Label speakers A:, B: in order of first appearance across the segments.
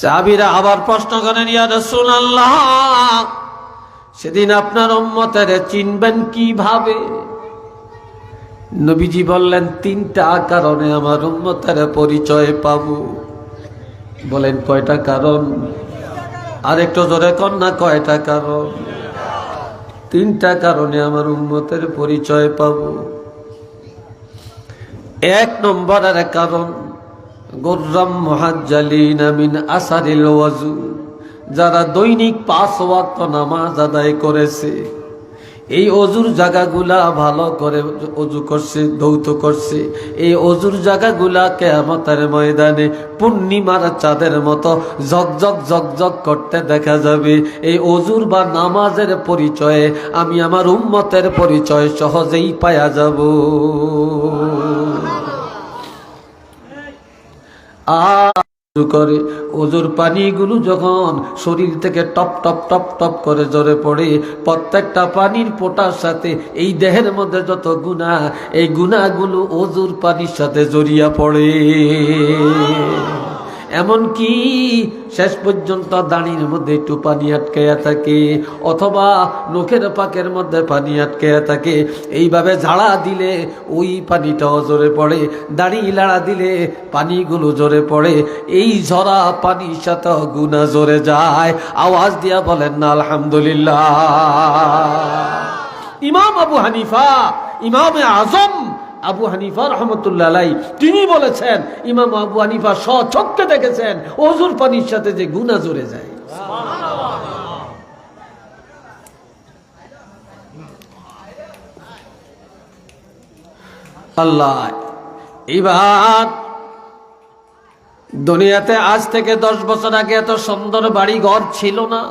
A: সাহাবিরা আবার প্রশ্ন করেন, ইয়া রাসূলুল্লাহ, সেদিন আপনার উম্মতের চিনবেন কীভাবে? নবীজি বললেন, তিনটা কারণে আমার উম্মতের পরিচয় পাবো। বলেন, কয়টা কারণ? আর একটু জোরে না, কয়টা কারণ? তিনটা কারণে আমার উম্মতের পরিচয় পাব। এক নম্বরের কারণ গোর্রাম মহাজ্জালিন আমিন আসারিল ওয়াজু। যারা দৈনিক পাঁচ ওয়াক্ত নামাজ আদায় করেছে, এই অজুর জায়গাগুলা ভালো করে অজু করছে দৌত করছে। এই অজুর জায়গাগুলা কেমতের ময়দানে পূর্ণিমার চাঁদের মতো ঝকঝক ঝকঝক করতে দেখা যাবে। এই অজুর বা নামাজের পরিচয়ে আমি আমার উম্মতের পরিচয় সহজেই পায়া যাব। আর করে। ওজোর পানিগুলো যখন শরীর থেকে টপ টপ টপ টপ করে জ্বরে পড়ে, প্রত্যেকটা পানির পোটার সাথে, এই দেহের মধ্যে যত গুণা, এই গুণাগুলো ওজুর পানির সাথে জড়িয়া পড়ে। এমন কি শেষ পর্যন্ত দাঁড়ির মধ্যে একটু পানি আটকাইয়া থাকে, অথবা নখের পাকের মধ্যে পানি আটকাইয়া থাকে। এইভাবে ঝাড়া দিলে ওই পানিটাও জোরে পড়ে, দাড়ি লাড়া দিলে পানিগুলো জোরে পড়ে। এই ঝরা পানির সাথে গুণা জোরে যায়। আওয়াজ দিয়া বলেন না আলহামদুলিল্লাহ। ইমাম আবু হানিফা, ইমামে আজম আবু হানিফা রহমতুল্লাহ আলাই তিনি বলেছেন, ইমাম আবু হানিফা সচক্ষে দেখেছেন, অজুর পানির সাথে যে গুণা জোরে যায়। আল্লাহ, এইবার দুনিয়াতে আজ থেকে দশ বছর আগে এত সুন্দর বাড়ি ঘর ছিল না,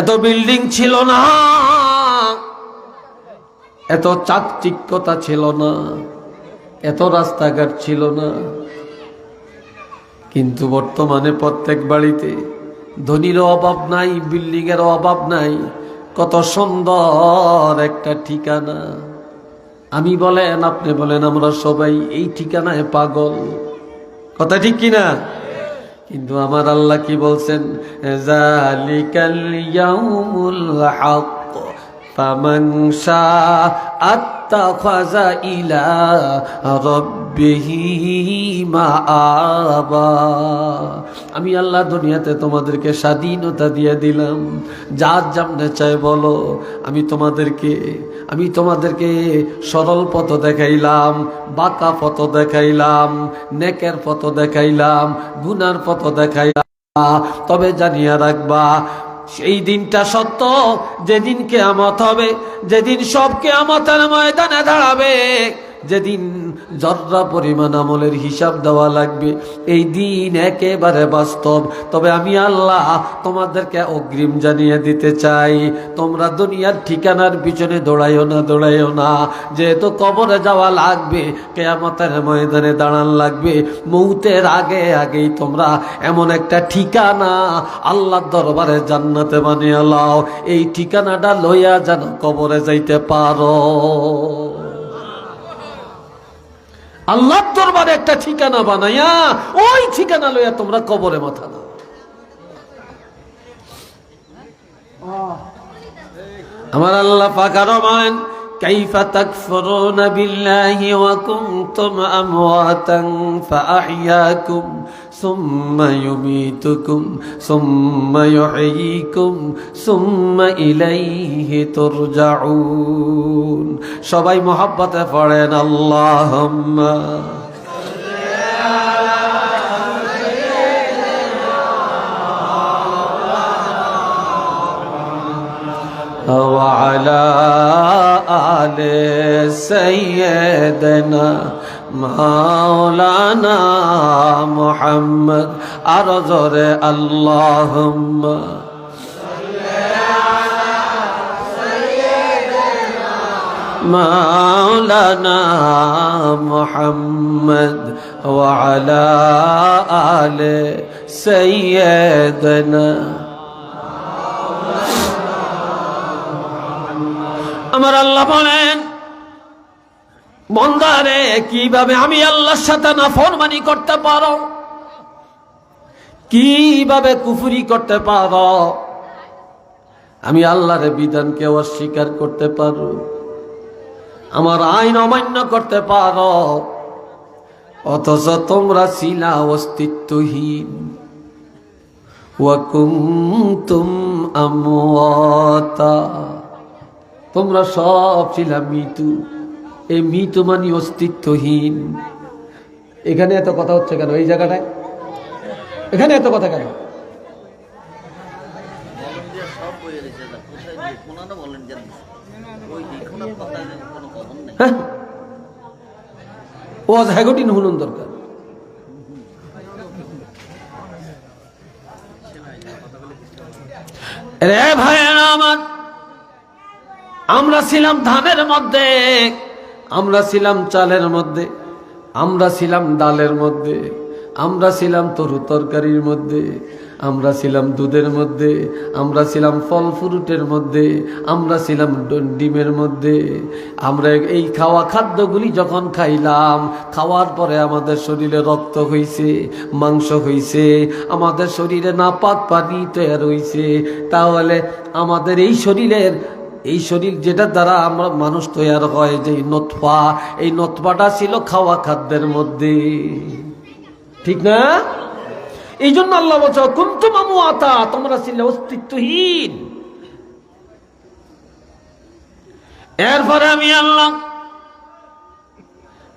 A: এত বিল্ডিং ছিল না। এত চাকচিক্যতা ছিল না, এত রাস্তাঘাট ছিল না। কিন্তু বর্তমানে প্রত্যেক বাড়িতে ধনীরও অভাব নাই বিল্ডিং এর অভাব নাই, কত সুন্দর একটা ঠিকানা। আমি বলেন, আপনি বলেন, আমরা সবাই এই ঠিকানায় পাগল। কথা ঠিক কিনা কিন্তু আমার আল্লাহ কি বলছেন? জালিকাল ইয়াউমুল হক। فمن شاء اتخذ إلى ربه مآبا আমি আল্লাহ দুনিয়াতে তোমাদেরকে স্বাধীনতা দিয়ে দিলাম যার যেমনে চাই বলো আমি তোমাদেরকে আমি তোমাদেরকে সরল পথ দেখাইলাম বাঁকা পথ দেখাইলাম নেকের পথ দেখাইলাম গুনার পথ দেখাইলাম তবে জানিয়া রাখবা সেই দিনটা সত্য। যেদিন কেয়ামত হবে যেদিন সব কেয়ামতের ময়দানে দাঁড়াবে যেদিন জর্রা পরিমাণ আমলের হিসাব দেওয়া লাগবে, এই দিন একেবারে বাস্তব। তবে আমি আল্লাহ তোমাদেরকে অগ্রিম জানিয়ে দিতে চাই, তোমরা দুনিয়ার ঠিকানার পিছনে দৌড়াইও না দৌড়াইও না। যেহেতু কবরে যাওয়া লাগবে, কেয়ামতের ময়দানে দাঁড়ান লাগবে, মৌতের আগে আগেই তোমরা এমন একটা ঠিকানা আল্লাহর দরবারে জান্নাতে বানিয়ে লাও। এই ঠিকানাটা লইয়া যেন কবরে যাইতে পারো। আল্লাহর দরবারে একটা ঠিকানা বানাইয়া, ওই ঠিকানা লইয়া তোমরা কবরে মাথা দাও আমার আল্লাহ পাকার রমান كيف تكفرون بالله وكنتم أمواتا فأحياكم ثم يميتكم ثم يحييكم ثم إليه ترجعون شبي محبة فرين اللهم وعلى آل سيدنا مولانا محمد أرزر اللهم. مولانا محمد وعلى آل سيدنا আমার আল্লাহ বলেন, বন্দারে, কীভাবে আমি আল্লাহর সাথে না ফরমানি করতে পারো? কীভাবে কুফুরি করতে পারো? আমি আল্লাহর বিধানকে অস্বীকার করতে পারো। আমার আইন অমান্য করতে পারো। অথচ তোমরা ছিলা অস্তিত্বহীন। ওয়াকুমতুম আমওয়াতা। তোমরা সব ছিলা মৃত্যু। এই মৃত্যু মানে অস্তিত্বহীন। এখানে এত কথা হচ্ছে কেন? এই জায়গাটায়? এখানে এত কথা কেন? হ্যাঁ। হুনুন দরকার। রে আমার আমরা ছিলাম ধানের মধ্যে, আমরা ছিলাম চালের মধ্যে, আমরা ছিলাম ডালের মধ্যে, আমরা ছিলাম তরু তরকারির মধ্যে, আমরা ছিলাম দুধের মধ্যে, আমরা ছিলাম ফল ফ্রুটের মধ্যে, আমরা ছিলাম ডিমের মধ্যে। আমরা এই খাওয়া খাদ্যগুলি যখন খাইলাম, খাওয়ার পরে আমাদের শরীরে রক্ত হইছে, মাংস হইছে, আমাদের শরীরে নাপাক পানি তৈরি হইছে, তাহলে আমাদের এই শরীরের এই শরীর যেটা দ্বারা আমরা মানুষ তৈরি হয়, যে নতফা এই নতফাটা ছিল খাওয়া খাদ্যের মধ্যে। ঠিক না? এই জন্য আল্লাহ বলছে, কুন্তু মামু আতা তোমরা ছিলে অস্তিত্বহীন। এরপরে আমি আল্লাহ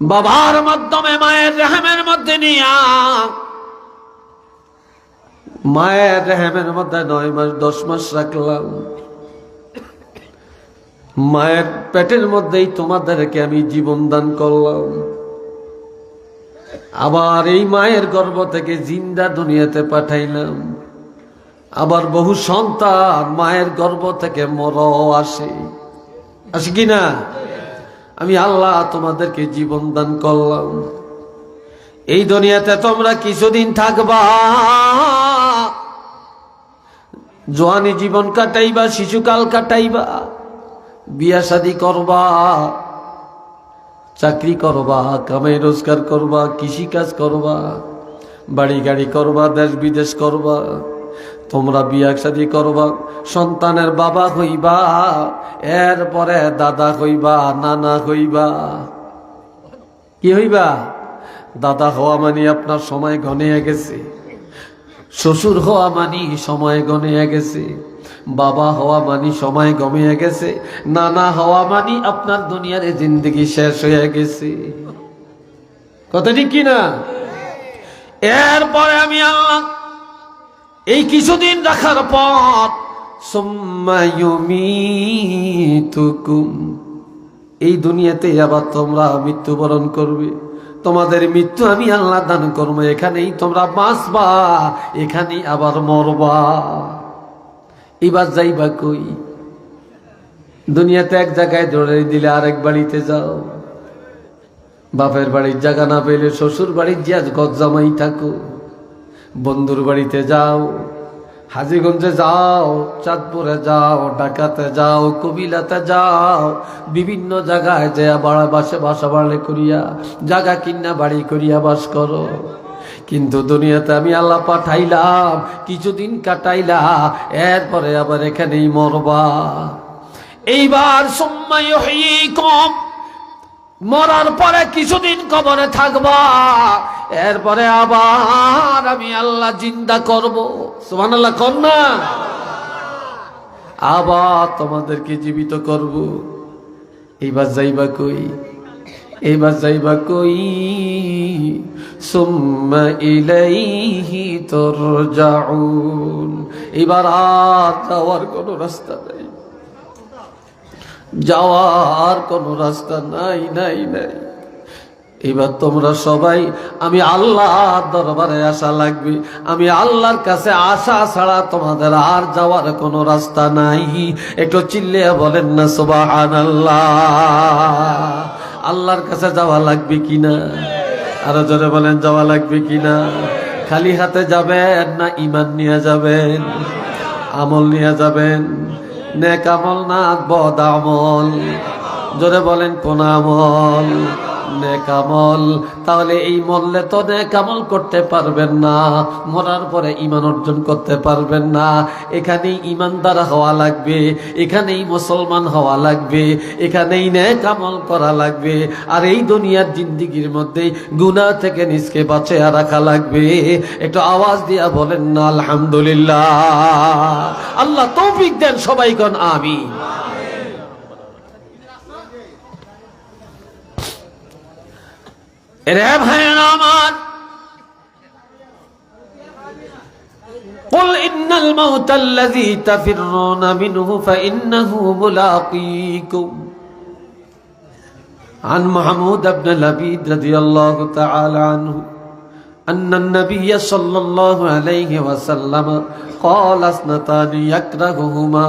A: বাবার মাধ্যমে, মায়ের রেহেমের মধ্যে নিয়া। মায়ের রেহেমের মধ্যে নয় মাস, দশ মাস রাখলাম। মায়ের পেটের মধ্যেই তোমাদেরকে আমি জীবন দান করলাম। আবার এই মায়ের গর্ভ থেকে জিন্দা দুনিয়াতে পাঠাইলাম। আবার বহু সন্তান মায়ের গর্ভ থেকে মর আসে। আসে কি না? আমি আল্লাহ তোমাদেরকে জীবন দান করলাম। এই দুনিয়াতে তোমরা কিছুদিন থাকবা। জোয়ানি জীবন কাটাইবা, শিশুকাল কাটাইবা। বিয়া শাদি করবা, চাকরি করবা কামাই রোজগার করবা কৃষি কাজ করবা, বাড়ি গাড়ি করবা, দেশ বিদেশ করবা, তোমরা বিয়া শাদি করবা, সন্তানের বাবা হইবা, এরপরে দাদা হইবা, নানা হইবা। কি হইবা? দাদা হওয়া মানে আপনার সময় গনিয়ে গেছে, শ্বশুর হওয়া মানি সময় গনিয়ে গেছে। বাবা হওয়া মানি সময় গমিয়ে গেছে, নানা হওয়া মানি আপনার দুনিয়ার জিন্দগি শেষ হয়ে গেছে। কথা ঠিক কিনা এরপরে আমি আল্লাহ এই কিছুদিন রাখার পর এই দুনিয়াতে আবার তোমরা মৃত্যুবরণ করবে। তোমাদের মৃত্যু আমি আল্লাহ দান করব, এখানেই তোমরা বাঁচবা, এখানেই আবার মরবা। এবার যাইবা কই? দুনিয়াতে এক জায়গায় ধরে দিলে আরেক বাড়িতে যাও। বাপের বাড়ির জায়গা না পেলে শ্বশুর বাড়ির যে গজ্জামাই থাকো। বন্ধুর বাড়িতে যাও, হাজিগঞ্জে যাও, চাঁদপুরে যাও, ঢাকাতে যাও, কবিলাতে যাও, বিভিন্ন জায়গায় যে বাড়া বাসে বাসা বাড়লে করিয়া, জায়গা কিনা বাড়ি করিয়া বাস করো। কিন্তু দুনিয়াতে আমি আল্লাহ পাঠাইলাম, কিছুদিন কাটাইলা এরপরে আবার এখানেই মরবা। এইবার সময় কম মরার পরে কিছুদিন কবরে থাকবা, এরপরে আবার আমি আল্লাহ জিন্দা করব। সুমান আল্লাহ কর না। আবার তোমাদেরকে জীবিত করব। এইবার যাইবা কই? এইবার যাইবা কই? সুম্মা ইলাইহি তুরজাউন। এবার আর যাওয়ার কোনো রাস্তা নাই। যাওয়ার কোনো রাস্তা নাই নাই নাই। এবার তোমরা সবাই, আমি আল্লাহ দরবারে আসা লাগবে। আমি আল্লাহর কাছে আসা ছাড়া তোমাদের আর যাওয়ার কোনো রাস্তা নাই। একটু চিল্লিয়া বলেন না সুবাহান আল্লাহ আল্লাহর কাছে যাওয়া লাগবে কিনা আরও জোরে বলেন, যাওয়া লাগবে কিনা খালি হাতে যাবেন না ইমান নিয়ে যাবেন? আমল নিয়ে যাবেন? নেক আমল না, বদ আমল? জোরে বলেন, কোন আমল? নেকামল। তাহলে এই মরলে তো নেকামল করতে পারবেন না, মরার পরে ইমান অর্জন করতে পারবেন না। এখানেই ইমানদার হওয়া লাগবে, এখানেই মুসলমান হওয়া লাগবে, এখানেই নেকামল করা লাগবে। আর এই দুনিয়ার জিন্দিগির মধ্যে গুনাহ থেকে নিজকে বাঁচিয়ে রাখা লাগবে। একটু আওয়াজ দিয়া বলেন না, আলহামদুলিল্লাহ। আল্লাহ তৌফিক দেন সবাই গণ আমি রে ভাইয়েরা আমার قل إن الموت الذي تفرون منه فإنه ملاقيكم عن محمود بن لبيد رضي الله تعالى عنه أن النبي صلى الله عليه وسلم قال اثنتان يكرههما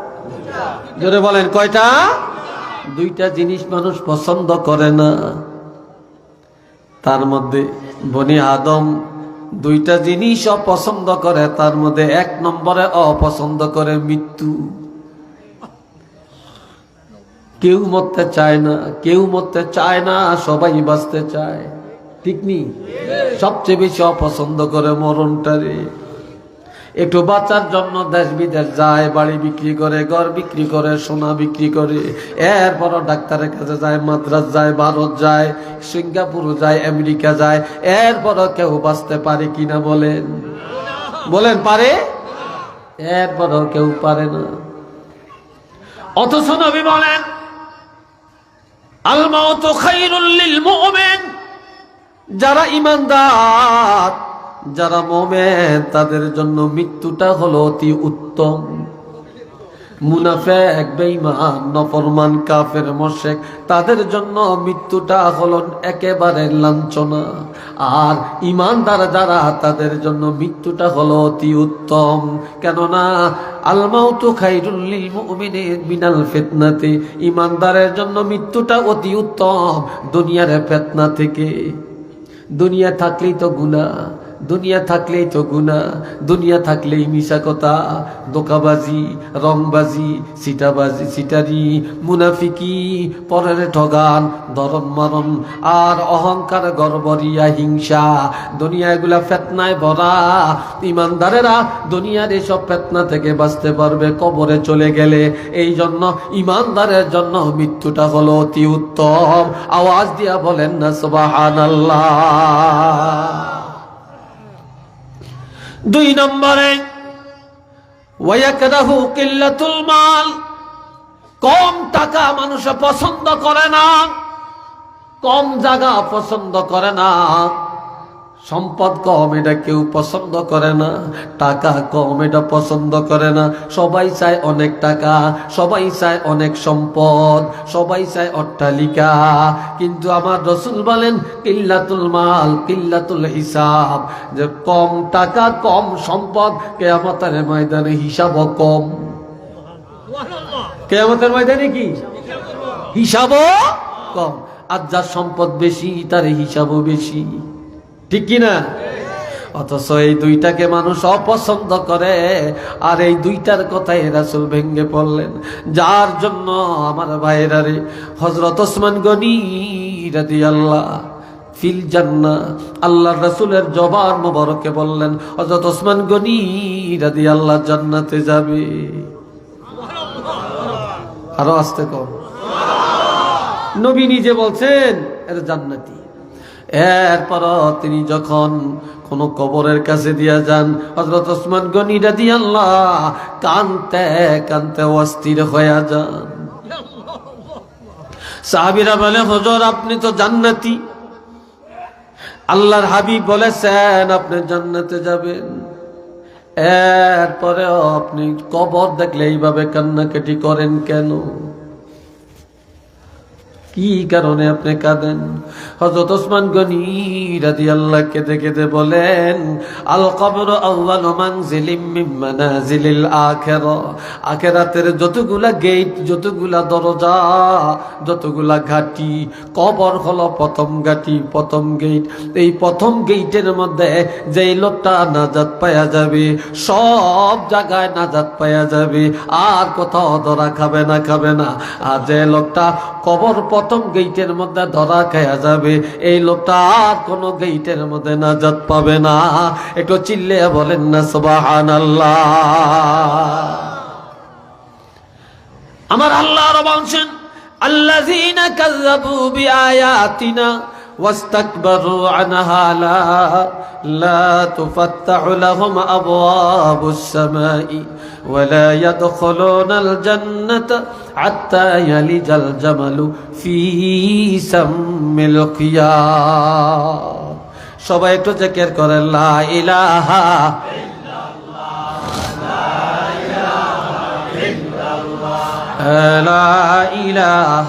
A: জোরে বলেন, কয়টা? দুইটা জিনিস মানুষ পছন্দ করে না। তার মধ্যে বনি আদম দুইটা জিনিস অপছন্দ করে, তার মধ্যে এক নম্বরে অপছন্দ করে মৃত্যু। কেউ মরতে চায় না, কেউ মরতে চায় না, সবাই বাঁচতে চায়। ঠিক নি? সবচেয়ে বেশি অপছন্দ করে মরণটারে একটু বাঁচার জন্য দেশ বিদেশ যায়, বাড়ি বিক্রি করে, ঘর বিক্রি করে, সোনা বিক্রি করে। এরপরও ডাক্তারের কাছে যায়, মাদ্রাস যায়, ভারত যায়, সিঙ্গাপুর যায়, আমেরিকা যায়। এরপরও কেউ বাঁচতে পারে কিনা বলেন। বলেন, পারে? এরপরও কেউ পারে না। অথচ নবী বলেন আল মাউতু খায়রুল লিল মুমিন, যারা ইমানদার যারা মোমেন, তাদের জন্য মৃত্যুটা হলো অতি উত্তম। মুনাফেক, বেঈমান, নফরমান, কাফের, মোশেক, তাদের জন্য মৃত্যুটা হলো একেবারে লাঞ্ছনা। আর ইমানদার যারা, তাদের জন্য মৃত্যুটা হলো অতি উত্তম। কেননা, আলমাউতু খাইরুল লিল মুমিনিন মিনাল ফিতনাতে ইমানদারের জন্য মৃত্যুটা অতি উত্তম দুনিয়ার ফিতনা থেকে। দুনিয়া থাকলেই তো গুণা দুনিয়া থাকলেই তো গুণা দুনিয়া থাকলেই মিশা কথা দোকাবাজি, রংবাজি, সিটাবাজি, সিটারি, মুনাফিকি, পরের ঠগান দরন মরণ আর অহংকার, গর্বরিয়া, হিংসা। দুনিয়া এগুলা ফেতনায় ভরা। ইমানদারেরা দুনিয়ার এসব ফেতনা থেকে বাঁচতে পারবে, কবরে চলে গেলে। এই জন্য, ইমানদারের জন্য মৃত্যুটা হলো অতি উত্তম। আওয়াজ দিয়া বলেন না সুবাহান দুই নম্বরে মাল কম টাকা মানুষ পছন্দ করে না কম জায়গা পছন্দ করে না। সম্পদ কম এটা কেউ পছন্দ করে না, টাকা কম এটা পছন্দ করে না। সবাই চায় অনেক টাকা, সবাই চায় অনেক সম্পদ, সবাই চায় অট্টালিকা। কিন্তু আমার রসুল বলেন, কিল্লাতুল মাল, কিল্লাতুল হিসাব। যে কম টাকা, কম সম্পদ, কেয়ামতের ময়দানে হিসাবও কম। কেয়ামতের ময়দানে কি? হিসাবও কম। আর যার সম্পদ বেশি, তার হিসাবও বেশি। ঠিক কিনা? অথচ এই দুইটাকে মানুষ অপছন্দ করে, আর এই দুইটার কথাই রাসুল ভেঙ্গে পড়লেন। যার জন্য আমার ভাইরা রে হজরত ওসমান গনি রাদি আল্লাহ ফিল জান্না আল্লাহ রাসুলের জবান মোবারকে বললেন হজরত ওসমান গনি রাদি আল্লাহ জান্নাতে যাবে। আরও আসতে কম। নবী নিজে বলছেন এর জান্নাতি। এরপর তিনি যখন কোন কবরের কাছে দিয়া যান হজরত ওসমান গনিরা দিয়ে আল্লাহ কানতে কানতে অস্থির হয়ে যান। সাহাবিরা বলে, হজর, আপনি তো জান্নাতি। আল্লাহর হাবিব বলেছেন আপনি জান্নাতে যাবেন। এরপরেও আপনি কবর দেখলে এইভাবে কান্নাকাটি করেন কেন? কি কারণে আপনি কাঁদেন? হজরত ওসমান গনি রাজি আল্লাহ কেঁদে কেঁদে বলেন আল কবর মিন মানাজিলিল আখিরা। আখিরাতের যতগুলা গেট, যতগুলা দরজা, যতগুলা ঘাটি, কবর হলো প্রথম ঘাটি, প্রথম গেট। এই প্রথম গেটের মধ্যে যেই লোকটা নাজাত পাওয়া যাবে, সব জায়গায় নাজাত পাওয়া যাবে। আর কোথাও ধরা খাবে না খাবে না। আর যে লোকটা কবর প্রথম গেইটের মধ্যে ধরা খেয়া যাবে। এই লোকটা আর কোনো গেইটের মধ্যে নাজাত পাবে না। একটু চিল্লে বলেন না সুবাহান আমার আল্লাহর বংশেন আল্লাযীনা কাযযাবু বিআয়াতিনা واستكبروا عنها لا لا تفتح لهم أبواب السماء ولا يدخلون الجنة حتى يلج الجمل في سم الخيار সবাই একটু জেকের করেন লা ইলাহা لا إله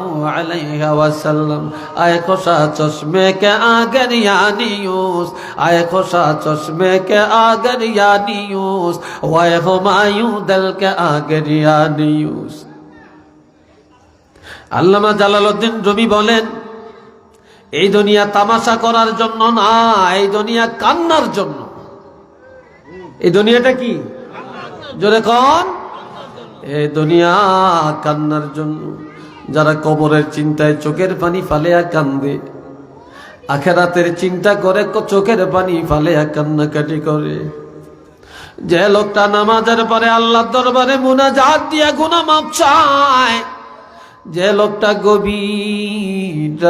A: আলাইহি ওয়াসাল্লাম। আয় চশমে কে আয় চশমে কে কে আল্লামা রবি বলেন, এই দুনিয়া তামাশা করার জন্য না, এই দুনিয়া কান্নার জন্য। এই দুনিয়াটা কি? জোরে কন। এই দুনিয়া কান্নার জন্য। যারা কবরের চিন্তায় চোখের পানি ফালেয়া কান্দে, আখেরাতের চিন্তা করে চোখের পানি ফালেয়া কান্নাকাটি করে। যে লোকটা নামাজের পরে আল্লাহর দরবারে মুনাজাত দিয়া গুনাহ মাপ চায়, যে লোকটা গভীর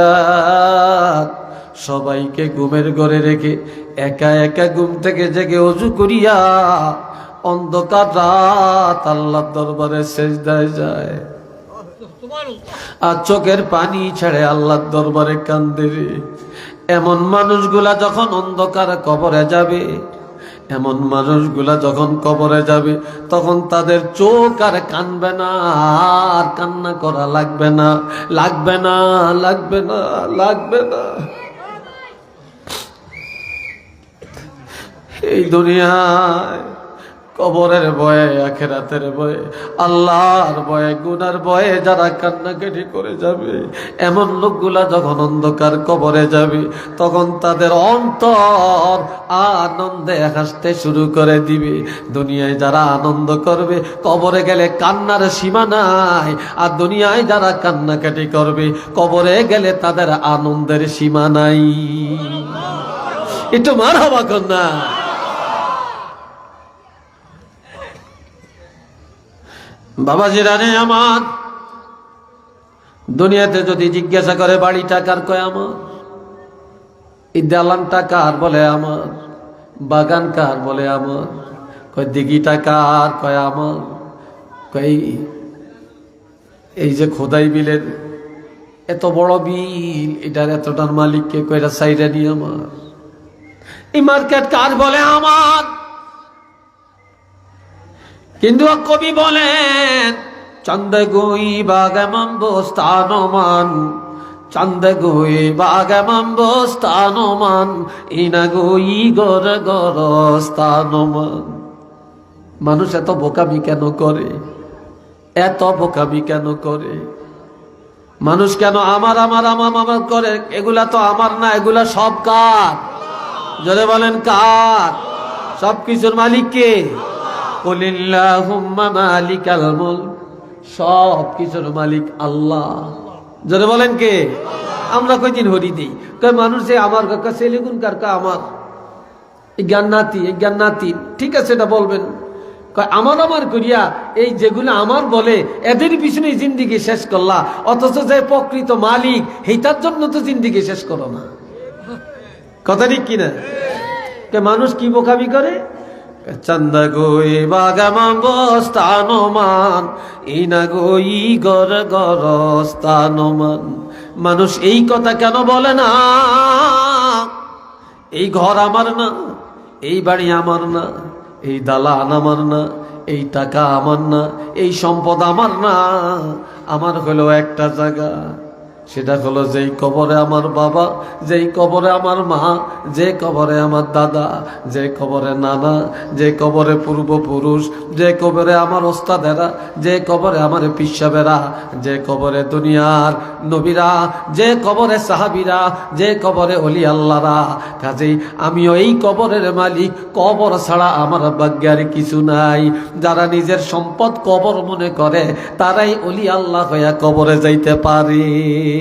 A: সবাইকে ঘুমের ঘরে রেখে একা একা ঘুম থেকে জেগে অজু করিয়া অন্ধকার রাত আল্লাহ দরবারে শেষ দেয় যায়। আর চোখের পানি ছেড়ে আল্লাহর দরবারে কান্দে এমন মানুষগুলা যখন অন্ধকার কবরে যাবে, এমন মানুষগুলা যখন কবরে যাবে, তখন তাদের চোখ আর কানবে না, আর কান্না করা লাগবে না। লাগবে না লাগবে না লাগবে না। এই দুনিয়ায় কবরের ভয়ে, আখেরাতের ভয়ে, আল্লাহর ভয়ে, গুনার ভয়ে যারা কান্নাকাটি করে যাবে, এমন লোকগুলা যখন অন্ধকার কবরে যাবে, তখন তাদের অন্তর আনন্দে হাসতে শুরু করে দিবে। দুনিয়ায় যারা আনন্দ করবে, কবরে গেলে কান্নার সীমা নাই। আর দুনিয়ায় যারা কান্নাকাটি করবে, কবরে গেলে তাদের আনন্দের সীমা নাই। একটু মার হবা কন্যা। বাবা জিরানে আমার। দুনিয়াতে যদি জিজ্ঞাসা করে বাড়িটা কার কয় আমার? এই দালানটা কার বলে আমার, বাগান কার বলে আমার, কয় দিঘিটা কার কয় আমার, কয় এই যে খোদাই বিলের এত বড় বিল, এটার এতটার মালিককে কয়টা সাইডে নিয়ে আমার? এই মার্কেট কার বলে আমার? কিন্তু কবি বলেন চন্দ গুই বাগমম বস্তানমান চন্দ গুই বাগমম বস্তানমান ইনা গুই গর গর স্থানমান মানুষ এত বোকামি কেন করে? এত বোকামি কেন করে? মানুষ কেন আমার আমার আমার আমার করে? এগুলা তো আমার না, এগুলা সব কার? যদি বলেন কার? সব কিছুর মালিক কে? কলিল্লাহুম্মা মালিকাল মুলক। সব কিছুর মালিক আল্লাহ। যদি বলেন কে? আমরা কয়দিন হরি দিই? কয় মানুষ আমার কাকা সেলিগুন কারকা আমার? এই জ্ঞান নাতি, এই জ্ঞান নাতি। ঠিক আছে, এটা বলবেন। কয়, আমার আমার করিয়া এই যেগুলো আমার বলে, এদের পিছনে জিন্দিগি শেষ করলা। অথচ যে প্রকৃত মালিক, সেইটার জন্য তো জিন্দিগি শেষ করো না। কথা ঠিক কিনা? মানুষ কি বোকামি করে? চন্দা গই বাগামাঙ্গ স্থানমান ইনা গই গর গর স্থানমান মানুষ এই কথা কেন বলে না? এই ঘর আমার না, এই বাড়ি আমার না, এই দালান আমার না, এই টাকা আমার না, এই সম্পদ আমার না। আমার হলো একটা জায়গা। সেটা হলো যেই কবরে আমার বাবা, যেই কবরে আমার মা, যে কবরে আমার দাদা, যে কবরে নানা, যে কবরে পূর্বপুরুষ, যে কবরে আমার ওস্তাদেরা, যে কবরে আমার পিসাবেরা যে কবরে দুনিয়ার নবীরা, যে কবরে সাহাবিরা, যে কবরে অলি আল্লাহরা। কাজেই আমিও এই কবরের মালিক, কবর ছাড়া আমার ভাগ্যের কিছু নাই। যারা নিজের সম্পদ কবর মনে করে, তারাই অলি আল্লাহ হইয়া কবরে যাইতে পারে।